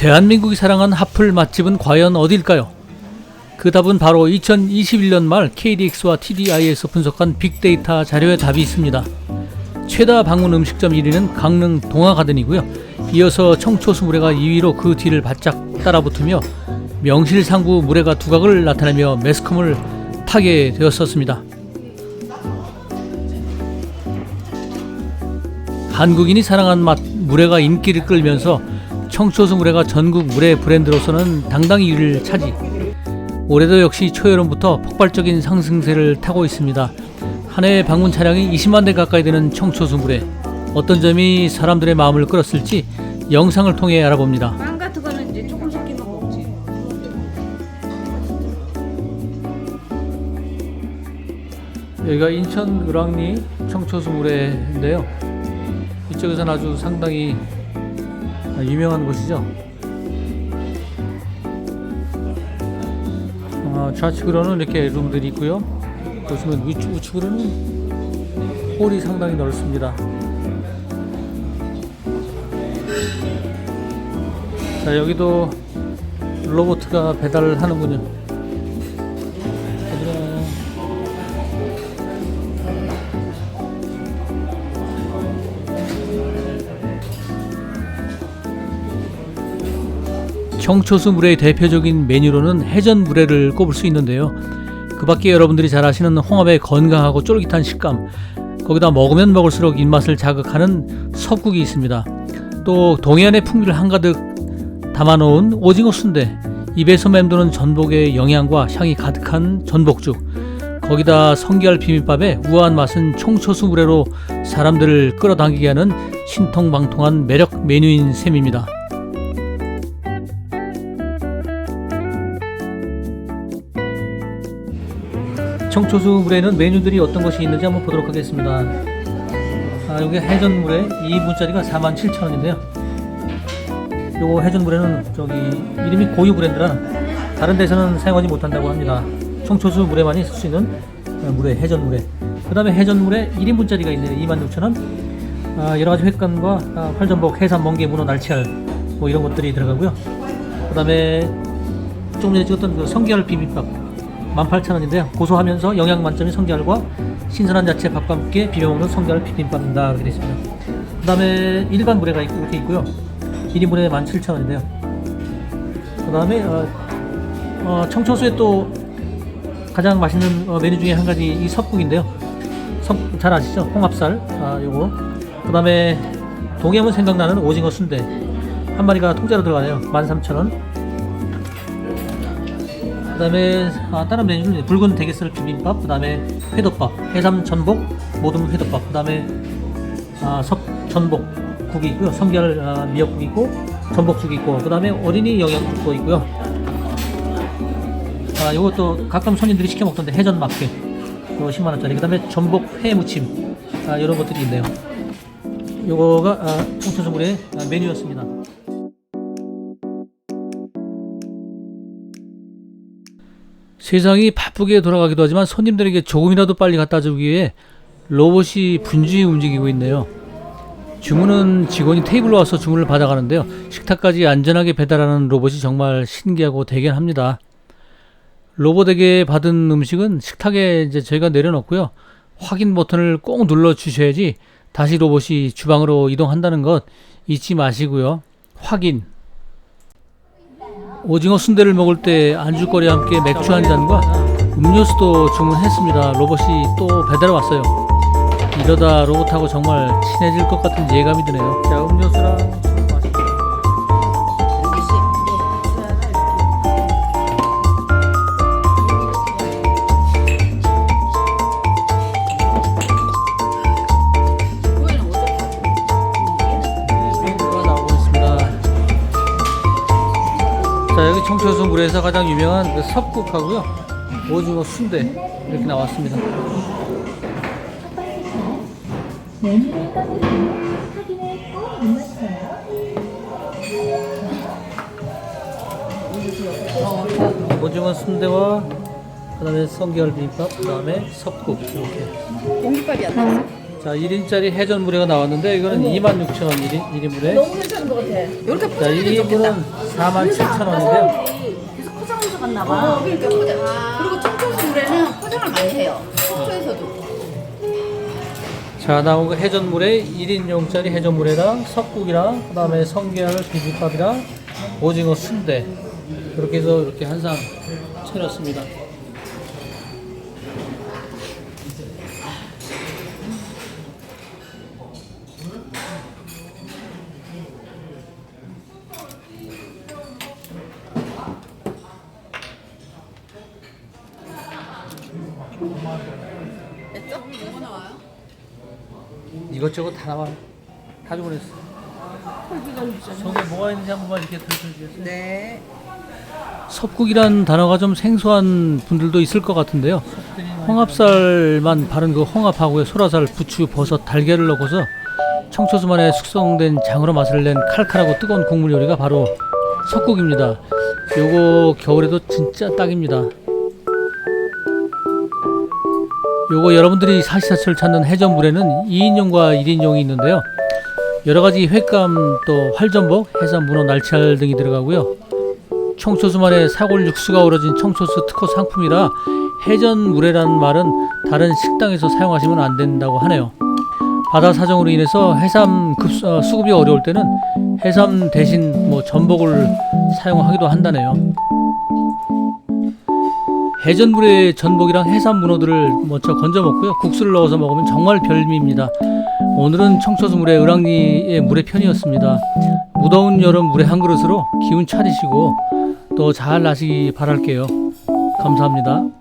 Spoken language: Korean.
대한민국이 사랑한 하플 맛집은 과연 어딜까요? 그 답은 바로 2021년 말 KDX와 TDI에서 분석한 빅데이터 자료에 답이 있습니다. 최다 방문 음식점 1위는 강릉 동화가든이고요. 이어서 청초수 물회가 2위로 그 뒤를 바짝 따라붙으며 명실상부 물회가 두각을 나타내며 매스컴을 타게 되었었습니다. 한국인이 사랑한 맛 물회가 인기를 끌면서 청초수 물회가 전국 물회 브랜드로서는 당당히 1위를 차지. 올해도 역시 초여름부터 폭발적인 상승세를 타고 있습니다. 한 해 방문 차량이 20만 대 가까이 되는 청초수 물회. 어떤 점이 사람들의 마음을 끌었을지 영상을 통해 알아봅니다. 빵 같은 거는 이제 조금 섞인 거 먹지. 여기가 인천 을왕리 청초수 물회인데요. 이쪽에서는 아주 상당히 유명한 곳이죠. 어, 좌측으로는 이렇게 룸들이 있고요. 보시면 위축, 우측으로는 홀이 상당히 넓습니다. 자, 여기도 로보트가 배달을 하는군요. 청초수 물회의 대표적인 메뉴로는 해전 물회를 꼽을 수 있는데요. 그 밖에 여러분들이 잘 아시는 홍합의 건강하고 쫄깃한 식감, 거기다 먹으면 먹을수록 입맛을 자극하는 석국이 있습니다. 또 동해안의 풍미를 한가득 담아놓은 오징어 순대, 입에서 맴도는 전복의 영양과 향이 가득한 전복죽, 거기다 성게알 비빔밥의 우아한 맛은 청초수 물회로 사람들을 끌어당기게 하는 신통방통한 매력 메뉴인 셈입니다. 청초수 물에는 메뉴들이 어떤 것이 있는지 한번 보도록 하겠습니다. 아, 여기 해전 물에 2인분짜리가 47,000원인데요. 요거 해전 물에는 저기 이름이 고유 브랜드라 다른 데서는 사용하지 못한다고 합니다. 청초수 물에만이 쓸 수 있는 어, 물에 해전 물에. 그 다음에 해전 물에 1인분짜리가 있네요. 26,000원. 아, 여러 가지 횟감과 아, 활전복, 해삼, 멍게, 문어, 날치알 뭐 이런 것들이 들어가고요. 그다음에 조금 전에 찍었던 그 성게알 비빔밥 18,000원인데요. 고소하면서 영양 만점인 성게알과 신선한 야채 밥과 함께 비벼 먹는 성게알 비빔밥입니다. 이렇게 되어 있습니다. 그 다음에 일반 물회가 이렇게 있고요. 1인분에 17,000원인데요. 그 다음에 어, 어, 청초수에 또 가장 맛있는 어, 메뉴 중에 한 가지 이 석국인데요. 석, 잘 아시죠? 홍합살 아, 요거. 그 다음에 동해면 생각나는 오징어 순대 한 마리가 통째로 들어가네요. 13,000원. 그다음에 아, 다른 메뉴는 붉은 대게살 비빔밥, 그다음에 회덮밥, 해삼 전복, 모둠 회덮밥, 그다음에 아, 섭 전복 국이 있고요, 성게알 아, 미역국이 있고, 전복죽이 있고, 그다음에 어린이 영양국도 있고요. 아, 요것도 가끔 손님들이 시켜 먹던데 해전 막회, 요 10만 원짜리. 그다음에 전복 회 무침, 아, 이런 것들이 있네요. 요거가 아, 청초수물의 아, 메뉴였습니다. 세상이 바쁘게 돌아가기도 하지만 손님들에게 조금이라도 빨리 갖다 주기 위해 로봇이 분주히 움직이고 있네요. 주문은 직원이 테이블로 와서 주문을 받아가는데요. 식탁까지 안전하게 배달하는 로봇이 정말 신기하고 대견합니다. 로봇에게 받은 음식은 식탁에 이제 저희가 내려놓고요. 확인 버튼을 꼭 눌러 주셔야지 다시 로봇이 주방으로 이동한다는 것 잊지 마시고요. 확인. 오징어 순대를 먹을 때 안주거리와 함께 맥주 한 잔과 음료수도 주문했습니다. 로봇이 또 배달 왔어요. 이러다 로봇하고 정말 친해질 것 같은 예감이 드네요. 자, 음료수랑 청초수 물에서 가장 유명한 그 섭국하고요. 오징어 순대 이렇게 나왔습니다. 오징어 순대와 그다음에 성게알 비빔밥, 그다음에 섭국 이렇게. 공깃밥이 안 나왔어. 자 1인짜리 해전 물회가 나왔는데 이거는 26,000원 1인, 1인 물회 너무 괜찮은 것 같아. 이렇게 자 포장해도 좋겠다. 2인분은 47,000원인데요 계속 포장해서 갔나 봐. 어, 그러니까 포장. 그리고 청초수 물에는 포장을 많이 해요. 청초에서도. 자 나온 거 해전 물회 1인용짜리 해전 물회랑 석국이랑 그 다음에 성게알 비빔밥이랑 오징어 순대 이렇게 해서 이렇게 한 상 차렸습니다 뭐 나와요? 이것저것 다 나와요 다 주문했어 속에 뭐가 있는지 한 번만 이렇게 들려주세요 네. 섭국이란 단어가 좀 생소한 분들도 있을 것 같은데요. 홍합살만 바른 그 홍합하고의 소라살, 부추, 버섯, 달걀을 넣고서 청초수만의 숙성된 장으로 맛을 낸 칼칼하고 뜨거운 국물 요리가 바로 섭국입니다. 요거 겨울에도 진짜 딱입니다. 요거 여러분들이 사시사철 찾는 해전물에는 2인용과 1인용이 있는데요. 여러 가지 횟감 또 활전복, 해삼, 문어, 날치알 등이 들어가고요. 청초수만의 사골 육수가 우러진 청초수 특허 상품이라 해전 물회라는 말은 다른 식당에서 사용하시면 안 된다고 하네요. 바다 사정으로 인해서 해삼 급, 어, 수급이 어려울 때는 해삼 대신 뭐 전복을 사용하기도 한다네요. 해전물에 전복이랑 해삼 문어들을 먼저 건져 먹고요. 국수를 넣어서 먹으면 정말 별미입니다. 오늘은 청초수물의 을왕리의 물의 편이었습니다. 무더운 여름 물에 한 그릇으로 기운 차리시고 또 잘 나시기 바랄게요. 감사합니다.